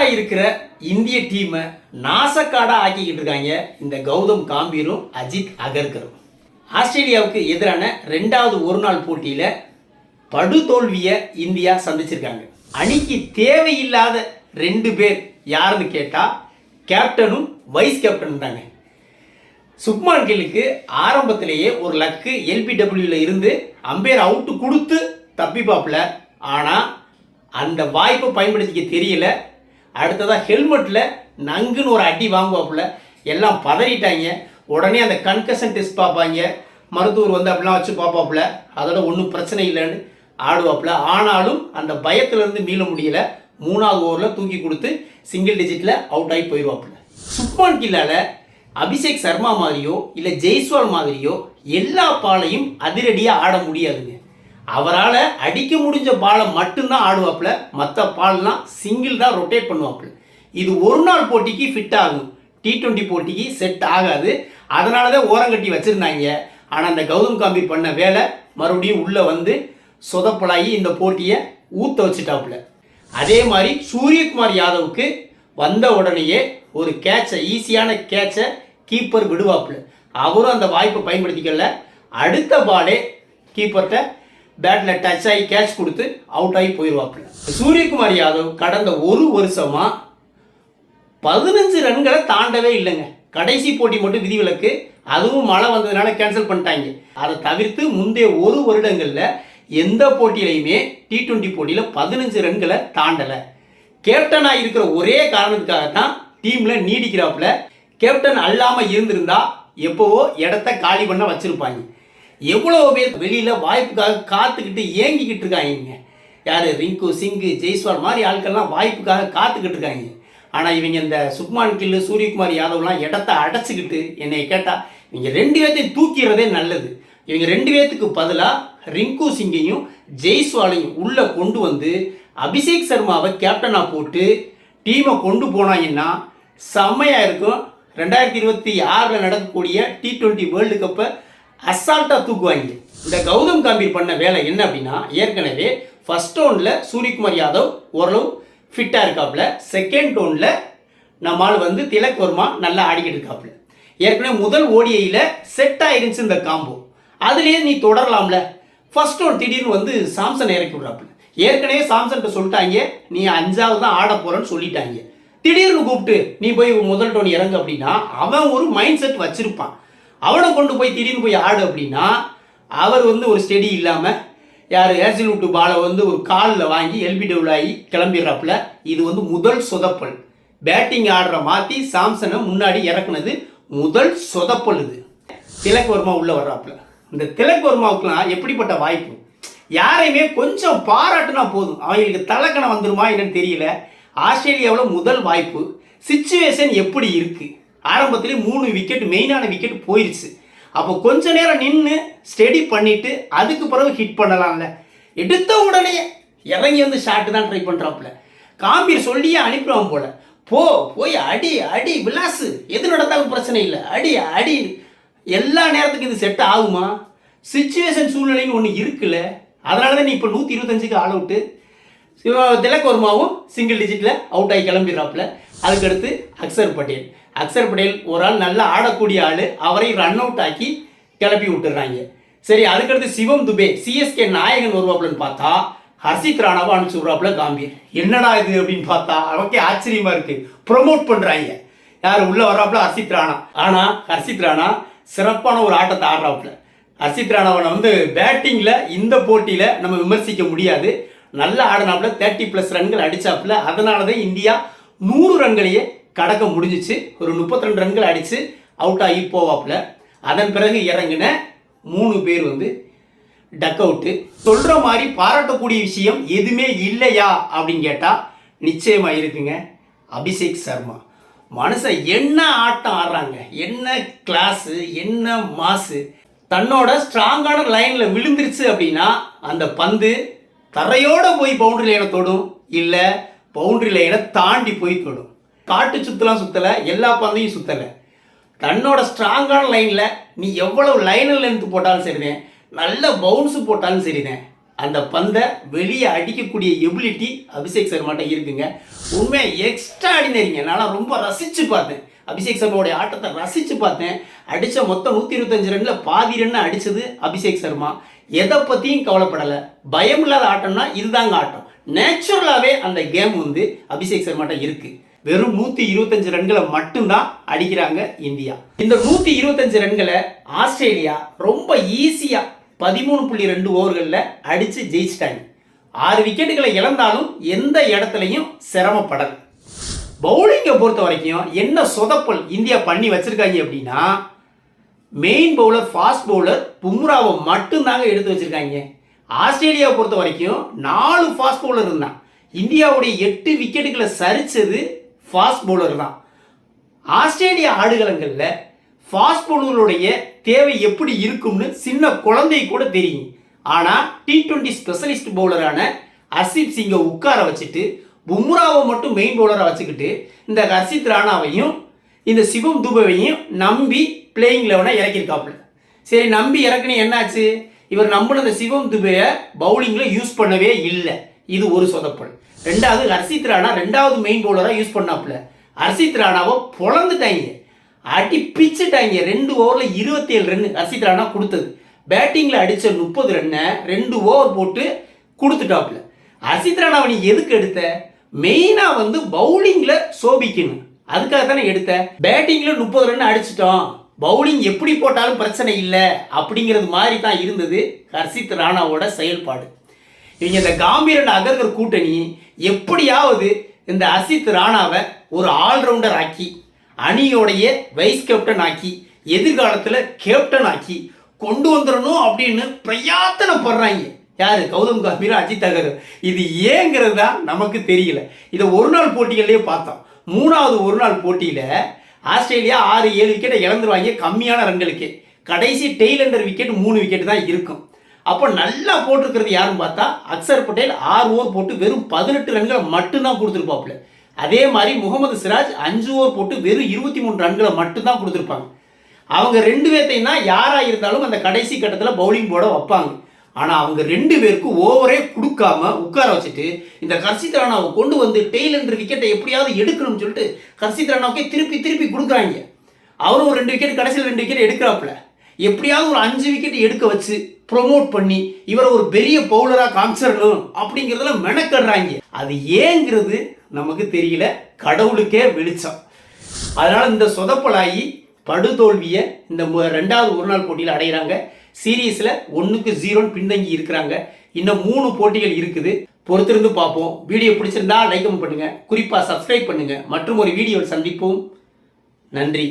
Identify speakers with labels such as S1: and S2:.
S1: சூப்பராக இருக்கிற இந்திய டீமை நாசக்காடாக ஆக்கிக்கிட்டு இருக்காங்க இந்த கௌதம் காம்பீரும் அஜித் அகர்கரும். ஆஸ்திரேலியாவுக்கு எதிரான ரெண்டாவது ஒரு நாள் போட்டியில் படுதோல்வியை இந்தியா சந்திச்சிருக்காங்க. அணிக்கு தேவையில்லாத ரெண்டு பேர் யாருன்னு கேட்டால் கேப்டனும் வைஸ் கேப்டனும் தாங்க. சுப்மான் கில்லுக்கு ஆரம்பத்திலேயே ஒரு லக்கு எல்பிடபிள்யூவில் இருந்து அம்பேர் அவுட்டு கொடுத்து தப்பிப்பாப்பில் ஆனால் அந்த வாய்ப்பை பயன்படுத்திக்க தெரியல. அடுத்ததாக ஹெல்மெட்டில் நங்குன்னு ஒரு அடி வாங்குவாப்புல. எல்லாம் பதறிட்டாங்க. உடனே அந்த கன்கஷன் டெஸ்ட் பார்ப்பாங்க. மருத்துவர் வந்து அப்படிலாம் வச்சு பார்ப்பாப்புல. அதோட ஒன்றும் பிரச்சனை இல்லைன்னு ஆடுவாப்புல. ஆனாலும் அந்த பயத்திலேருந்து மீள முடியல. மூணாவது ஓவரில் தூக்கி கொடுத்து சிங்கிள் டிஜிட்டில் அவுட் ஆகி போயிடுவாப்புல சுப்மான் கில்லால அபிஷேக் சர்மா மாதிரியோ இல்லை ஜெய்ஸ்வால் மாதிரியோ எல்லா பாலையும் அதிரடியாக ஆட முடியாதுங்க. அவரால் அடிக்க முடிஞ்ச பாலை மட்டும்தான் ஆடுவாப்புல மற்ற பால்லாம் சிங்கிள் தான் ரொட்டேட் பண்ணுவாப்புல. இது ஒரு நாள் போட்டிக்கு ஃபிட் ஆகும். டி ட்வெண்ட்டி போட்டிக்கு செட் ஆகாது. அதனால தான் ஓரங்கட்டி வச்சுருந்தாங்க. ஆனால் அந்த கௌதம் காம்பி பண்ண வேலை மறுபடியும் உள்ளே வந்து சொதப்பலாகி இந்த போட்டியை ஊற்ற வச்சுட்டாப்புல. அதே மாதிரி சூரியகுமார் யாதவுக்கு வந்த உடனேயே ஒரு கேட்சை ஈஸியான கேட்சை கீப்பர் விடுவாப்புல. அவரும் அந்த வாய்ப்பை பயன்படுத்திக்கல. அடுத்த பாலே கீப்பர்கிட்ட பேட்டில் டச் ஆகி கேட்ச் கொடுத்து அவுட் ஆகி போயிடுவாப்புல சூரியகுமார் யாதவ் கடந்த ஒரு வருஷமா பதினஞ்சு ரன்களை தாண்டவே இல்லைங்க. கடைசி போட்டி மட்டும் விதிவிலக்கு அதுவும் மழை வந்ததுனால கேன்சல் பண்ணிட்டாங்க. அதை தவிர்த்து முந்தைய ஒரு வருடங்களில் எந்த போட்டியிலையுமே டி டுவெண்ட்டி போட்டியில் பதினஞ்சு ரன்களை தாண்டலை. கேப்டனாக இருக்கிற ஒரே காரணத்துக்காக தான் டீமில் நீடிக்கிறாப்புல. கேப்டன் அல்லாமல் இருந்திருந்தா எப்போவோ இடத்த காலி பண்ண வச்சுருப்பாங்க. எவ்வளோ பேர் வெளியில் வாய்ப்புக்காக காத்துக்கிட்டு ஏங்கிக்கிட்டு இருக்காங்க. யார்? ரிங்கு சிங்கு ஜெய்ஸ்வால் மாதிரி ஆட்கள்லாம் வாய்ப்புக்காக காத்துக்கிட்டு இருக்காங்க. ஆனால் இவங்க இந்த சுக்மான் கில்லு சூரியகுமார் யாதவ்லாம் இடத்த அடைச்சிக்கிட்டு என்னை கேட்டால் இவங்க ரெண்டு பேர்த்தையும் தூக்கிறதே நல்லது. இவங்க ரெண்டு பேர்த்துக்கு பதிலாக ரிங்கு சிங்கையும் ஜெய்ஸ்வாலையும் உள்ளே கொண்டு வந்து அபிஷேக் சர்மாவை கேப்டனாக போட்டு டீமை கொண்டு போனாங்கன்னா செம்மையாக இருக்கும். ரெண்டாயிரத்தி இருபத்தி ஆறில் நடக்கக்கூடிய டி ட்வெண்ட்டி வேர்ல்டு கப்பை அசால்ட்டாக தூக்குவாங்க. இந்த கௌதம் கம்பீர் பண்ண வேலை என்ன அப்படின்னா ஏற்கனவே ஃபஸ்ட் டோனில் சூரியகுமார் யாதவ் ஓரளவு ஃபிட்டாக இருக்காப்புல. செகண்ட் டோனில் நம்மால் வந்து திலக் வர்மா நல்லா ஆடிக்கிட்டு இருக்காப்புல. ஏற்கனவே முதல் ஓடிஐயில் செட் ஆயிருந்துச்சு இந்த காம்போ அதுலேயே நீ தொடரலாம்ல. ஃபஸ்ட் டோன் திடீர்னு வந்து சாம்சன் இறக்கி விட்றாப்புல. ஏற்கனவே சாம்சன்கிட்ட சொல்லிட்டாங்க நீ அஞ்சாவது தான் ஆட போகிறேன்னு சொல்லிட்டாங்க. திடீர்னு கூப்பிட்டு நீ போய் முதல் டோன் இறங்கு அப்படின்னா அவன் ஒரு மைண்ட் செட் வச்சுருப்பான். அவனை கொண்டு போய் திடீர்னு போய் ஆடு அப்படின்னா அவர் வந்து ஒரு ஸ்டெடி இல்லாமல் யார் ஏர்சில் விட்டு பாலை வந்து ஒரு காலில் வாங்கி எல்பிடபிள் ஆகி கிளம்பிடுறாப்புல. இது வந்து முதல் சொதப்பல். பேட்டிங் ஆடுற மாற்றி சாம்சனை முன்னாடி இறக்குனது முதல் சொதப்பல் இது. திலக் வர்மா உள்ளே வர்றாப்புல. இந்த திலக் வர்மாவுக்குலாம் எப்படிப்பட்ட வாய்ப்பு? யாரையுமே கொஞ்சம் பாராட்டுனா போதும். அவங்களுக்கு தலைக்கணம் வந்துருமா என்னன்னு தெரியல. ஆஸ்திரேலியாவில் முதல் வாய்ப்பு. சுச்சுவேஷன் எப்படி இருக்குது ஆரம்பத்திலே மூணு விக்கெட் மெயினான விக்கெட் போயிடுச்சு அப்போ கொஞ்ச நேரம் நின்று ஸ்டடி பண்ணிட்டு அதுக்கு பிறகு ஹிட் பண்ணலாம்ல. எடுத்த உடனே இறங்கி வந்து ஷாட்டு தான் ட்ரை பண்ணுறாப்புல காம்பீர் சொல்லியே அனுப்பிடுவான் போல. போ போய் அடி அடி விலாசு எது நடந்தாலும் பிரச்சனை இல்லை. அடி அடி. எல்லா நேரத்துக்கும் இது செட் ஆகுமா? சுச்சுவேஷன் சூழ்நிலைன்னு ஒன்று இருக்குல்ல. அதனால தான் நீ இப்போ நூற்றி இருபத்தஞ்சுக்கு ஆல் அவுட்டு திலக் வர்மாவும் சிங்கிள் டிஜிட்டில் அவுட் ஆகி கிளம்பிடுறாப்புல. அதுக்கடுத்து அக்சர் பட்டேல். அக்சர் படேல் ஒரு ஆள் நல்லா ஆடக்கூடிய ஆள். அவரை ரன் அவுட் ஆக்கி கிளப்பி விட்டுறாங்க. சரி அதுக்கடுத்து சிவம் துபே சிஎஸ்கே நாயகன் வருவாப்புலன்னு பார்த்தா ஹர்ஷித் ராணாவை அனுப்பிச்சு விட்றாப்புல காம்பீர். என்னடா இது அப்படின்னு பார்த்தா அவனுக்கே ஆச்சரியமா இருக்கு. ப்ரொமோட் பண்றாங்க. யார் உள்ள வர்றாப்புல? ஹர்ஷித் ராணா. ஆனா ஹர்ஷித் ராணா சிறப்பான ஒரு ஆட்டத்தை ஆடுறாப்புல. ஹர்ஷித் ராணாவை வந்து பேட்டிங்கில் இந்த போட்டியில் நம்ம விமர்சிக்க முடியாது. நல்லா ஆடினாப்புல தேர்ட்டி ப்ளஸ் ரன்கள் அடிச்சாப்புல அதனால தான் இந்தியா நூறு ரன்களையே கடக்க முடிஞ்சிச்சு. ஒரு 32 ரன்கள் அடித்து அவுட் ஆகி போவாப்புல. அதன் பிறகு இறங்கின மூணு பேர் வந்து டக் அவுட்டு சொல்கிற மாதிரி பாராட்டக்கூடிய விஷயம் எதுவுமே இல்லையா அப்படின்னு கேட்டால் நிச்சயமாக இருக்குங்க. அபிஷேக் சர்மா. மனுஷன் என்ன ஆட்டம் ஆடுறாங்க? என்ன கிளாஸு என்ன மாசு தன்னோட ஸ்ட்ராங்கான லைனில் விழுந்துருச்சு அப்படின்னா அந்த பந்து தரையோடு போய் பவுண்டரி லைனை தொடும். இல்லை பவுண்டரி லைனை தாண்டி போய் தொடும். காட்டு சுத்தலாம் சுற்றலை எல்லா பந்தையும் சுற்றலை தன்னோட ஸ்ட்ராங்கான லைனில் நீ எவ்வளவு லைனில் லென்த்து போட்டாலும் சரிதான் நல்ல பவுன்ஸு போட்டாலும் சரிதான். அந்த பந்தை வெளியே அடிக்கக்கூடிய எபிலிட்டி அபிஷேக் சர்மாட்ட இருக்குங்க. உண்மையாக எக்ஸ்ட்ரா ஆடினரிங்க நான் ரொம்ப ரசித்து பார்த்தேன். அபிஷேக் சர்மாவுடைய ஆட்டத்தை ரசித்து பார்த்தேன். அடித்த மொத்தம் நூற்றி இருபத்தஞ்சு ரனில் பாதி ரன்னு அடித்தது அபிஷேக் சர்மா. எதை பற்றியும் கவலைப்படலை. பயம் இல்லாத ஆட்டம்னா இதுதாங்க ஆட்டம். நேச்சுரலாகவே அந்த கேம் வந்து அபிஷேக் சர்மாட்ட இருக்குது வெறும் நூற்றி இருபத்தஞ்சு ரன்களை மட்டும்தான் அடிக்கிறாங்க இந்தியா. இந்த நூற்றி இருபத்தஞ்சு ரன்களை ஆஸ்திரேலியா ரொம்ப ஈஸியாக பதிமூணு புள்ளி ரெண்டு ஓவர்களில் அடித்து ஜெயிச்சிட்டாங்க. ஆறு விக்கெட்டுகளை இழந்தாலும் எந்த இடத்துலையும் சிரமப்படலை. பவுலிங்கை பொறுத்த வரைக்கும் என்ன சொதப்பல் இந்தியா பண்ணி வச்சிருக்காங்க அப்படின்னா மெயின் பவுலர் ஃபாஸ்ட் பவுலர் பும்ராவை மட்டும்தாங்க எடுத்து வச்சிருக்காங்க. ஆஸ்திரேலியாவை பொறுத்த வரைக்கும் நாலு ஃபாஸ்ட் பவுலர் இருந்தான். இந்தியாவுடைய எட்டு விக்கெட்டுகளை சரிச்சது ஃபாஸ்ட் பவுலர் தான். ஆஸ்திரேலியா ஆடுகளங்களில் ஃபாஸ்ட் பவுலருடைய தேவை எப்படி இருக்கும்னு சின்ன குழந்தை கூட தெரியும். ஆனால் டி டுவெண்ட்டி ஸ்பெஷலிஸ்ட் பவுலரான ஹர்ஷித் சிங்கை உட்கார வச்சுட்டு பும்ராவை மட்டும் மெயின் பவுலராக வச்சுக்கிட்டு இந்த ஹர்ஷித் ராணாவையும் இந்த சிவம் துபையையும் நம்பி பிளேயிங் லெவனை இறக்கியிருக்காப்புல. சரி நம்பி இறக்குனே என்னாச்சு? இவர் நம்மளும் இந்த சிவம் துபையை பவுலிங்கில் யூஸ் பண்ணவே இல்லை. இது ஒரு சொதப்பல். ரெண்டாவது ஹர்ஷித் ராணா ரெண்டாவது மெயின் பவுலராக யூஸ் பண்ணாப்புல. ஹர்ஷித் ராணாவை பொழந்துட்டாங்க. அடி பிச்சுட்டாங்க. ரெண்டு ஓவரில் இருபத்தி ஏழு ரன் ஹர்ஷித் ராணா கொடுத்தது. பேட்டிங்கில் அடித்த முப்பது ரன்னை ரெண்டு ஓவர் போட்டு கொடுத்துட்டாப்புல. ஹர்ஷித் ராணாவை நீ எதுக்கு எடுத்த? மெயினாக வந்து பவுலிங்கில் சோபிக்கணும். அதுக்காக தானே எடுத்த? பேட்டிங்கில் முப்பது ரன் அடிச்சிட்டோம். பவுலிங் எப்படி போட்டாலும் பிரச்சனை இல்லை. அப்படிங்கிறது மாதிரி தான் இருந்தது ஹர்ஷித் ராணாவோட செயல்பாடு. இவங்க இந்த காம்பீரன் அகர்கர் கூட்டணி எப்படியாவது இந்த அசித் ராணாவை ஒரு ஆல்ரவுண்டர் ஆக்கி அணியோடைய வைஸ் கேப்டன் ஆக்கி எதிர்காலத்தில் கேப்டன் ஆக்கி கொண்டு வந்துடணும் அப்படின்னு பிரயாத்தனை படுறாங்க யாரு? கௌதம் காம்பீர் அஜித் அகர். இது ஏங்கிறது தான் நமக்கு தெரியல. இதை ஒரு நாள் போட்டிகள்லேயே பார்த்தோம். மூணாவது ஒரு நாள் போட்டியில் ஆஸ்திரேலியா ஆறு ஏழு விக்கெட்டை இழந்துருவாங்க கம்மியான ரன்களுக்கு. கடைசி டெய்லண்டர் விக்கெட் மூணு விக்கெட் தான் இருக்கும். அப்போ நல்லா போட்டிருக்கிறது யாருன்னு பார்த்தா அக்சர் பட்டேல் ஆறு ஓவர் போட்டு வெறும் பதினெட்டு ரன்களை மட்டும்தான் கொடுத்துருப்பாப்புல. அதே மாதிரி முகமது சிராஜ் அஞ்சு ஓவர் போட்டு வெறும் இருபத்தி மூணு ரன்களை மட்டும்தான் கொடுத்துருப்பாங்க. அவங்க ரெண்டு பேர்த்தையும் தான் யாராக இருந்தாலும் அந்த கடைசி கட்டத்தில் பவுலிங் போட வைப்பாங்க. ஆனால் அவங்க ரெண்டு பேருக்கும் ஓவரே கொடுக்காம உட்கார வச்சுட்டு இந்த ஹர்ஷித் ராணாவை கொண்டு வந்து டெய்லர் விக்கெட்டை எப்படியாவது எடுக்கணும்னு சொல்லிட்டு ஹர்ஷித் ராணாவுக்கே திருப்பி திருப்பி கொடுக்குறாங்க. அவரும் ஒரு ரெண்டு விக்கெட் கடைசியில் ரெண்டு விக்கெட் எடுக்கிறாப்புல. எப்படியாவது ஒரு அஞ்சு விக்கெட் எடுக்க வச்சு ப்ரொமோட் பண்ணி இவரை ஒரு பெரிய பவுலராக காமிச்சிடணும் அப்படிங்கிறதுல மெனக்கடுறாங்க. அது ஏங்கிறது நமக்கு தெரியல. கடவுளுக்கே வெளிச்சம். அதனால் இந்த சொதப்பலாகி படுதோல்வியை இந்த ரெண்டாவது ஒரு நாள் போட்டியில் அடைகிறாங்க சீரீஸில் ஒன்றுக்கு ஜீரோன்னு பின்தங்கி இருக்கிறாங்க. இன்னும் மூணு போட்டிகள் இருக்குது. பொறுத்திருந்து பார்ப்போம். வீடியோ பிடிச்சிருந்தா லைக் பண்ணுங்கள் குறிப்பாக சப்ஸ்கிரைப் பண்ணுங்கள் மற்றும் ஒரு வீடியோவில் சந்திப்போம். நன்றி.